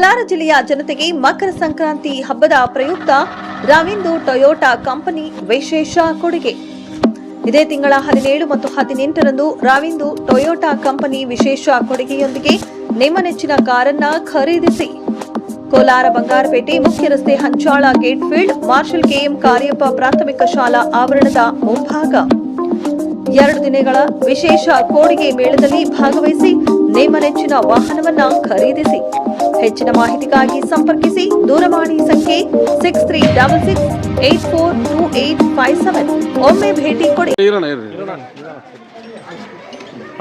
ಕೋಲಾರ ಜಿಲ್ಲೆಯ ಜನತೆಗೆ ಮಕರ ಸಂಕ್ರಾಂತಿ ಹಬ್ಬದ ಪ್ರಯುಕ್ತ ರವಿಂದು ಟೊಯೋಟಾ ಕಂಪನಿ ವಿಶೇಷ ಕೊಡುಗೆ. ಇದೇ ತಿಂಗಳ ಹದಿನೇಳು ಮತ್ತು ಹದಿನೆಂಟರಂದು ರಾವಿಂದು ಟೊಯೋಟಾ ಕಂಪನಿ ವಿಶೇಷ ಕೊಡುಗೆಯೊಂದಿಗೆ ನಿಮ್ಮ ನೆಚ್ಚಿನ ಕಾರನ್ನ ಖರೀದಿಸಿ. ಕೋಲಾರ ಬಂಗಾರಪೇಟೆ ಮುಖ್ಯ ರಸ್ತೆ Hanchala gate field marshal KM Cariappa ಪ್ರಾಥಮಿಕ ಶಾಲಾ ಆವರಣದ ಮುಂಭಾಗ. ಎರಡು ದಿನಗಳ ವಿಶೇಷ ಕೋಡಿಗೆ ಮೇಳದಲ್ಲಿ ಭಾಗವಹಿಸಿ ನಿಮ್ಮ ನೆಚ್ಚಿನ ವಾಹನವನ್ನ ಖರೀದಿಸಿ. ಹೆಚ್ಚಿನ ಮಾಹಿತಿಗಾಗಿ ಸಂಪರ್ಕಿಸಿ ದೂರವಾಣಿ ಸಂಖ್ಯೆ six three double six eight four two eight five seven ಒಮ್ಮೆ ಭೇಟಿ ಕೊಡಿ.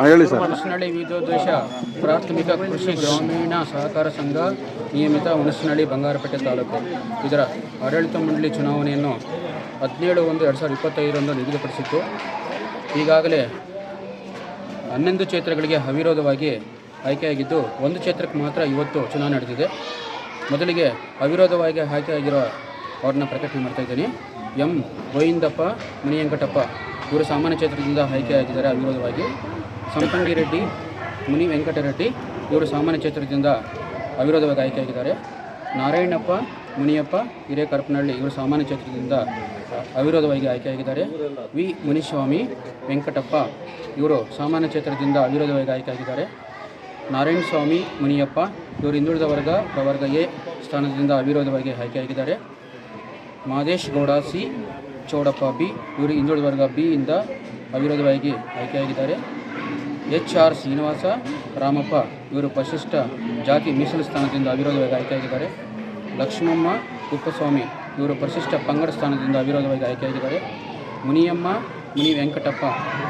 ಹೇಳಿ ಸರ್. ಹುಣಸನಹಳ್ಳಿ ವಿದ್ಯೋದ್ದೇಶ ಪ್ರಾಥಮಿಕ ಕೃಷಿ ಗ್ರಾಮೀಣ ಸಹಕಾರ ಸಂಘ ನಿಯಮಿತ ಹುಣಸನಹಳ್ಳಿ ಬಂಗಾರಪೇಟೆ ತಾಲೂಕು. ಇದರ ಆಡಳಿತ ಮಂಡಳಿ ಚುನಾವಣೆಯನ್ನು ಹದಿನೇಳು ಒಂದು ಎರಡು ಸಾವಿರದ ಇಪ್ಪತ್ತೈದರಂದು ನಿಗದಿಪಡಿಸಿತ್ತು. ಈಗಾಗಲೇ ಹನ್ನೊಂದು ಕ್ಷೇತ್ರಗಳಿಗೆ ಅವಿರೋಧವಾಗಿ ಆಯ್ಕೆಯಾಗಿದ್ದು ಒಂದು ಕ್ಷೇತ್ರಕ್ಕೆ ಮಾತ್ರ ಇವತ್ತು ಚುನಾವಣೆ ನಡೆದಿದೆ. ಮೊದಲಿಗೆ ಅವಿರೋಧವಾಗಿ ಆಯ್ಕೆಯಾಗಿರೋ ಅವ್ರನ್ನ ಪ್ರಕಟಣೆ ಮಾಡ್ತಾ ಇದ್ದೀನಿ. ಎಂ ಗೋವಿಂದಪ್ಪ, ಮುನಿವೆಂಕಟಪ್ಪ ಇವರು ಸಾಮಾನ್ಯ ಕ್ಷೇತ್ರದಿಂದ ಆಯ್ಕೆಯಾಗಿದ್ದಾರೆ ಅವಿರೋಧವಾಗಿ. ಸಂಪಂಗಿ ರೆಡ್ಡಿ, ಮುನಿ ವೆಂಕಟರೆಡ್ಡಿ ಇವರು ಸಾಮಾನ್ಯ ಕ್ಷೇತ್ರದಿಂದ ಅವಿರೋಧವಾಗಿ ಆಯ್ಕೆಯಾಗಿದ್ದಾರೆ. ನಾರಾಯಣಪ್ಪ ಮುನಿಯಪ್ಪ ಹಿರೇಕರಪನಹಳ್ಳಿ ಇವರು ಸಾಮಾನ್ಯ ಕ್ಷೇತ್ರದಿಂದ ಅವಿರೋಧವಾಗಿ ಆಯ್ಕೆಯಾಗಿದ್ದಾರೆ. ವಿ. ಮುನಿಸ್ವಾಮಿ ವೆಂಕಟಪ್ಪ ಇವರು ಸಾಮಾನ್ಯ ಕ್ಷೇತ್ರದಿಂದ ಅವಿರೋಧವಾಗಿ ಆಯ್ಕೆಯಾಗಿದ್ದಾರೆ. ನಾರಾಯಣ ಸ್ವಾಮಿ ಮುನಿಯಪ್ಪ ಇವರು ಹಿಂದುಳಿದ ವರ್ಗ, ಪ್ರವರ್ಗ ಎ ಸ್ಥಾನದಿಂದ ಅವಿರೋಧವಾಗಿ ಆಯ್ಕೆಯಾಗಿದ್ದಾರೆ. ಮಾದೇಶ್ ಗೌಡ ಸಿ, ಚೌಡಪ್ಪ ಬಿ ಇವರು ಹಿಂದುಳಿದ ವರ್ಗ ಬಿ ಇಂದ ಅವಿರೋಧವಾಗಿ ಆಯ್ಕೆಯಾಗಿದ್ದಾರೆ. ಎಚ್. ಆರ್. ಶ್ರೀನಿವಾಸ ರಾಮಪ್ಪ ಇವರು ಪರಿಶಿಷ್ಟ ಜಾತಿ ಮೀಸಲು ಸ್ಥಾನದಿಂದ ಅವಿರೋಧವಾಗಿ ಆಯ್ಕೆಯಾಗಿದ್ದಾರೆ. ಲಕ್ಷ್ಮಮ್ಮ, ಕುಪ್ಪಸ್ವಾಮಿ ಇವರು ಪರಿಶಿಷ್ಟ ಪಂಗಡ ಸ್ಥಾನದಿಂದ ಅವಿರೋಧವಾಗಿ ಆಯ್ಕೆಯಾಗಿದ್ದಾರೆ. ಮುನಿಯಮ್ಮ, ಮುನಿ ವೆಂಕಟಪ್ಪ,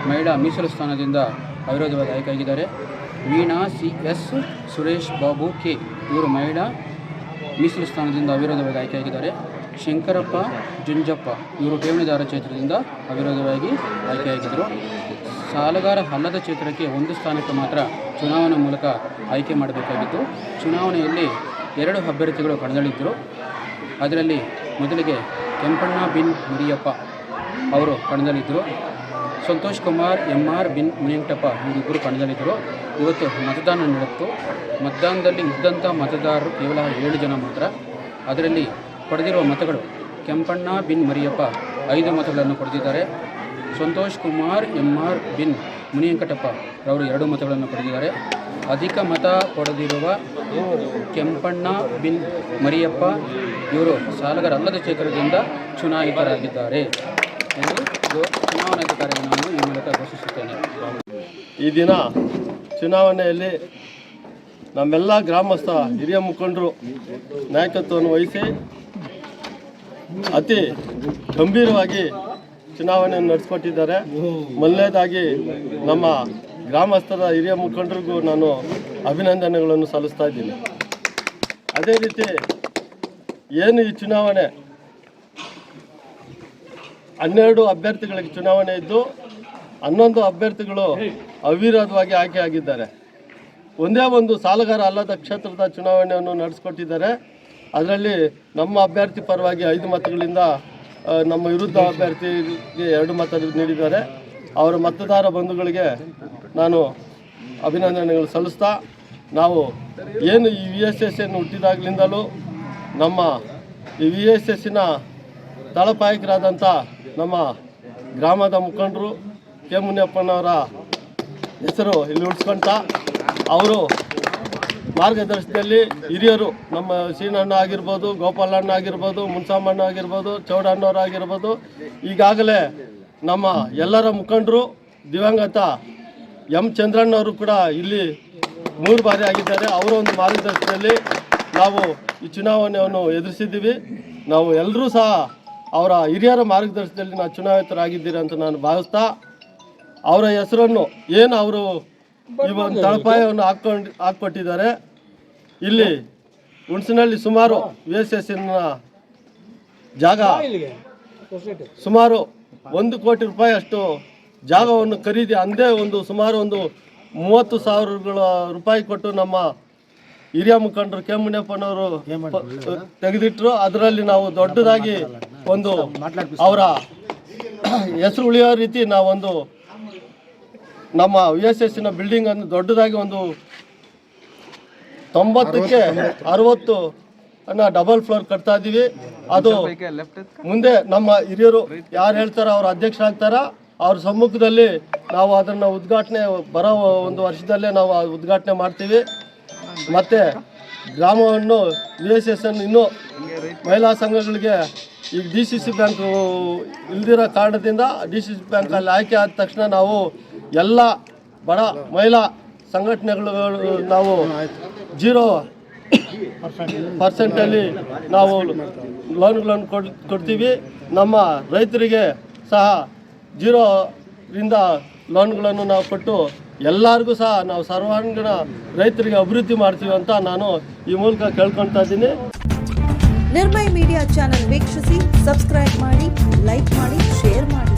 ಮಹಿಳಾ ಮೀಸಲು ಸ್ಥಾನದಿಂದ ಅವಿರೋಧವಾಗಿ ಆಯ್ಕೆಯಾಗಿದ್ದಾರೆ. Veena C S Suresh Babu, K. ಇವರು ಮಹಿಳಾ ಮೀಸಲು ಸ್ಥಾನದಿಂದ ಅವಿರೋಧವಾಗಿ ಆಯ್ಕೆಯಾಗಿದ್ದಾರೆ. ಶಂಕರಪ್ಪ, ಜುಂಜಪ್ಪ ಇವರು ಠೇವಣಿದಾರ ಕ್ಷೇತ್ರದಿಂದ ಅವಿರೋಧವಾಗಿ ಆಯ್ಕೆಯಾಗಿದ್ದರು. ಸಾಲಗಾರ ಅಲ್ಲದ ಕ್ಷೇತ್ರಕ್ಕೆ ಒಂದು ಸ್ಥಾನಕ್ಕೆ ಮಾತ್ರ ಚುನಾವಣೆ ಮೂಲಕ ಆಯ್ಕೆ ಮಾಡಬೇಕಾಗಿತ್ತು. ಚುನಾವಣೆಯಲ್ಲಿ ಎರಡು ಅಭ್ಯರ್ಥಿಗಳು ಕಣದಲ್ಲಿದ್ದರು. ಅದರಲ್ಲಿ ಮೊದಲಿಗೆ ಕೆಂಪಣ್ಣ ಬಿನ್ ಮುರಿಯಪ್ಪ ಅವರು ಕಣದಲ್ಲಿದ್ದರು. ಸಂತೋಷ್ ಕುಮಾರ್ ಎಂ ಆರ್ ಬಿನ್ ಮುನಿಯಂಕಟಪ್ಪ ಇವರಿಬ್ಬರು ಕಣದಲ್ಲಿದ್ದರು. ಇವತ್ತು ಮತದಾನ ನಡೆಯಿತು. ಮತದಾನದಲ್ಲಿ ಇದ್ದಂಥ ಮತದಾರರು ಕೇವಲ ಏಳು ಜನ ಮಾತ್ರ. ಅದರಲ್ಲಿ ಪಡೆದಿರುವ ಮತಗಳು ಕೆಂಪಣ್ಣ ಬಿನ್ ಮರಿಯಪ್ಪ ಐದು ಮತಗಳನ್ನು ಪಡೆದಿದ್ದಾರೆ. ಸಂತೋಷ್ ಕುಮಾರ್ ಎಂ ಆರ್ ಬಿನ್ ಮುನಿಯಂಕಟಪ್ಪ ಅವರು ಎರಡು ಮತಗಳನ್ನು ಪಡೆದಿದ್ದಾರೆ. ಅಧಿಕ ಮತ ಪಡೆದಿರುವ ಕೆಂಪಣ್ಣ ಬಿನ್ ಮರಿಯಪ್ಪ ಇವರು ಸಾಲಗಾರಲ್ಲದ ಕ್ಷೇತ್ರದಿಂದ ಚುನಾಯಿತರಾಗಿದ್ದಾರೆ ಎಂದು ಚುನಾವಣಾಧಿಕಾರಿಯನ್ನು ನಾನು ಈ ಮೂಲಕ ಘೋಷಿಸುತ್ತೇನೆ. ಈ ದಿನ ಚುನಾವಣೆಯಲ್ಲಿ ನಮ್ಮೆಲ್ಲ ಗ್ರಾಮಸ್ಥ ಹಿರಿಯ ಮುಖಂಡರು ನಾಯಕತ್ವವನ್ನು ವಹಿಸಿ ಅತಿ ಗಂಭೀರವಾಗಿ ಚುನಾವಣೆಯನ್ನು ನಡೆಸ್ಕೊಟ್ಟಿದ್ದಾರೆ. ಮೊದಲನೇದಾಗಿ ನಮ್ಮ ಗ್ರಾಮಸ್ಥರ ಹಿರಿಯ ಮುಖಂಡರಿಗೂ ನಾನು ಅಭಿನಂದನೆಗಳನ್ನು ಸಲ್ಲಿಸ್ತಾ ಇದ್ದೀನಿ. ಅದೇ ರೀತಿ ಏನು ಈ ಚುನಾವಣೆ? ಹನ್ನೆರಡು ಅಭ್ಯರ್ಥಿಗಳಿಗೆ ಚುನಾವಣೆ ಇದ್ದು ಹನ್ನೊಂದು ಅಭ್ಯರ್ಥಿಗಳು ಅವಿರೋಧವಾಗಿ ಆಯ್ಕೆ ಆಗಿದ್ದಾರೆ. ಒಂದೇ ಒಂದು ಸಾಲಗಾರ ಅಲ್ಲದ ಕ್ಷೇತ್ರದ ಚುನಾವಣೆಯನ್ನು ನಡೆಸ್ಕೊಟ್ಟಿದ್ದಾರೆ. ಅದರಲ್ಲಿ ನಮ್ಮ ಅಭ್ಯರ್ಥಿ ಪರವಾಗಿ ಐದು ಮತಗಳಿಂದ ನಮ್ಮ ವಿರುದ್ಧ ಅಭ್ಯರ್ಥಿಗೆ ಎರಡು ಮತ ನೀಡಿದ್ದಾರೆ. ಅವರ ಮತದಾರ ಬಂಧುಗಳಿಗೆ ನಾನು ಅಭಿನಂದನೆಗಳು ಸಲ್ಲಿಸ್ತಾ ನಾವು ಏನು ಈ ವಿ ಎಸ್ ಎಸ್ ಎನ್ನು ಹುಟ್ಟಿದಾಗಲಿಂದಲೂ ನಮ್ಮ ಈ ವಿ ಎಸ್ ಎಸ್ಸಿನ ತಳಪಾಯಕರಾದಂಥ ನಮ್ಮ ಗ್ರಾಮದ ಮುಖಂಡರು ಕೆ. ಮುನಿಯಪ್ಪನವರ ಹೆಸರು ಇಲ್ಲಿ ಉಳಿಸ್ಕೊಂತ ಅವರು ಮಾರ್ಗದರ್ಶನದಲ್ಲಿ ಹಿರಿಯರು ನಮ್ಮ ಸೀನಣ್ಣ ಆಗಿರ್ಬೋದು ಗೋಪಾಲಣ್ಣ ಆಗಿರ್ಬೋದು ಮುನ್ಸಾಮಣ್ಣ ಆಗಿರ್ಬೋದು ಚೌಡಣ್ಣವ್ರು ಆಗಿರ್ಬೋದು, ಈಗಾಗಲೇ ನಮ್ಮ ಎಲ್ಲರ ಮುಖಂಡರು ದಿವಂಗತ ಎಂ ಚಂದ್ರಣ್ಣವರು ಕೂಡ ಇಲ್ಲಿ ಮೂರು ಬಾರಿ ಆಗಿದ್ದಾರೆ. ಅವರ ಒಂದು ಮಾರ್ಗದರ್ಶನದಲ್ಲಿ ನಾವು ಈ ಚುನಾವಣೆಯನ್ನು ಎದುರಿಸಿದ್ದೀವಿ. ನಾವು ಎಲ್ಲರೂ ಸಹ ಅವರ ಹಿರಿಯರ ಮಾರ್ಗದರ್ಶನದಲ್ಲಿ ನಾವು ಚುನಾಯಿತರಾಗಿದ್ದೀರಿ ಅಂತ ನಾನು ಭಾವಿಸ್ತಾ ಅವರ ಹೆಸರನ್ನು ಏನು ಅವರು ಈ ಒಂದು ತಳಪಾಯವನ್ನು ಹಾಕೊಂಡು ಹಾಕ್ಕೊಟ್ಟಿದ್ದಾರೆ. ಇಲ್ಲಿ ಹುಣಸಿನಲ್ಲಿ ಸುಮಾರು ವಿ ಎಸ್ ಎಸ್ ಜಾಗ ಸುಮಾರು ಒಂದು ಕೋಟಿ ರೂಪಾಯಿ ಅಷ್ಟು ಜಾಗವನ್ನು ಖರೀದಿ ಅಂದೇ ಒಂದು ಸುಮಾರು ಒಂದು ಮೂವತ್ತು ಸಾವಿರಗಳ ರೂಪಾಯಿ ಕೊಟ್ಟು ನಮ್ಮ ಹಿರಿಯ ಮುಖಂಡರು ಕೆ ತೆಗೆದಿಟ್ಟರು ಅದರಲ್ಲಿ ನಾವು ದೊಡ್ಡದಾಗಿ ಒಂದು ಅವರ ಹೆಸರು ಉಳಿಯೋ ರೀತಿ ನಾವೊಂದು ನಮ್ಮ ವಿ ಎಸ್ ಎಸ್ಸಿನ ಬಿಲ್ಡಿಂಗ್ ಅನ್ನು ದೊಡ್ಡದಾಗಿ ಒಂದು ತೊಂಬತ್ತಕ್ಕೆ ಅರವತ್ತು ಅನ್ನ ಡಬಲ್ ಫ್ಲೋರ್ ಕಟ್ತಾ ಇದ್ದೀವಿ ಅದು ಮುಂದೆ ನಮ್ಮ ಹಿರಿಯರು ಯಾರು ಹೇಳ್ತಾರೋ ಅವ್ರ ಅಧ್ಯಕ್ಷ ಆಗ್ತಾರ? ಅವ್ರ ಸಮ್ಮುಖದಲ್ಲಿ ನಾವು ಅದನ್ನು ಉದ್ಘಾಟನೆ ಬರೋ ಒಂದು ವರ್ಷದಲ್ಲೇ ನಾವು ಉದ್ಘಾಟನೆ ಮಾಡ್ತೀವಿ. ಮತ್ತು ಗ್ರಾಮವನ್ನು ವಿ ಇನ್ನೂ ಮಹಿಳಾ ಸಂಘಗಳಿಗೆ ಈಗ ಡಿ ಸಿ ಸಿ ಬ್ಯಾಂಕು ಇಲ್ದಿರೋ ಕಾರಣದಿಂದ ಡಿ ಸಿ ಸಿ ಬ್ಯಾಂಕಲ್ಲಿ ಆಯ್ಕೆ ಆದ ತಕ್ಷಣ ನಾವು ಎಲ್ಲ ಬಡ ಮಹಿಳಾ ಸಂಘಟನೆಗಳು ನಾವು ಜೀರೋ ಪರ್ಸೆಂಟಲ್ಲಿ ನಾವು ಲೋನ್ಗಳನ್ನು ಕೊಡ್, ಕೊಡ್ತೀವಿ. ನಮ್ಮ ರೈತರಿಗೆ ಸಹ ಜೀರೋರಿಂದ ಲೋನ್ಗಳನ್ನು ನಾವು ಕೊಟ್ಟು ಎಲ್ಲರಿಗೂ ಸಹ ನಾವು ಸರ್ವಾಂಗೀಣ ರೈತರಿಗೆ ಅಭಿವೃದ್ಧಿ ಮಾಡ್ತೀವಿ ಅಂತ ನಾನು ಈ ಮೂಲಕ ಕೇಳ್ಕೊಳ್ತಾ ಇದ್ದೀನಿ. ನಿರ್ಮಯ ಮೀಡಿಯಾ ಚಾನೆಲ್ ವೀಕ್ಷಿಸಿ, ಸಬ್ಸ್ಕ್ರೈಬ್ ಮಾಡಿ, ಲೈಕ್ ಮಾಡಿ, ಶೇರ್ ಮಾಡಿ.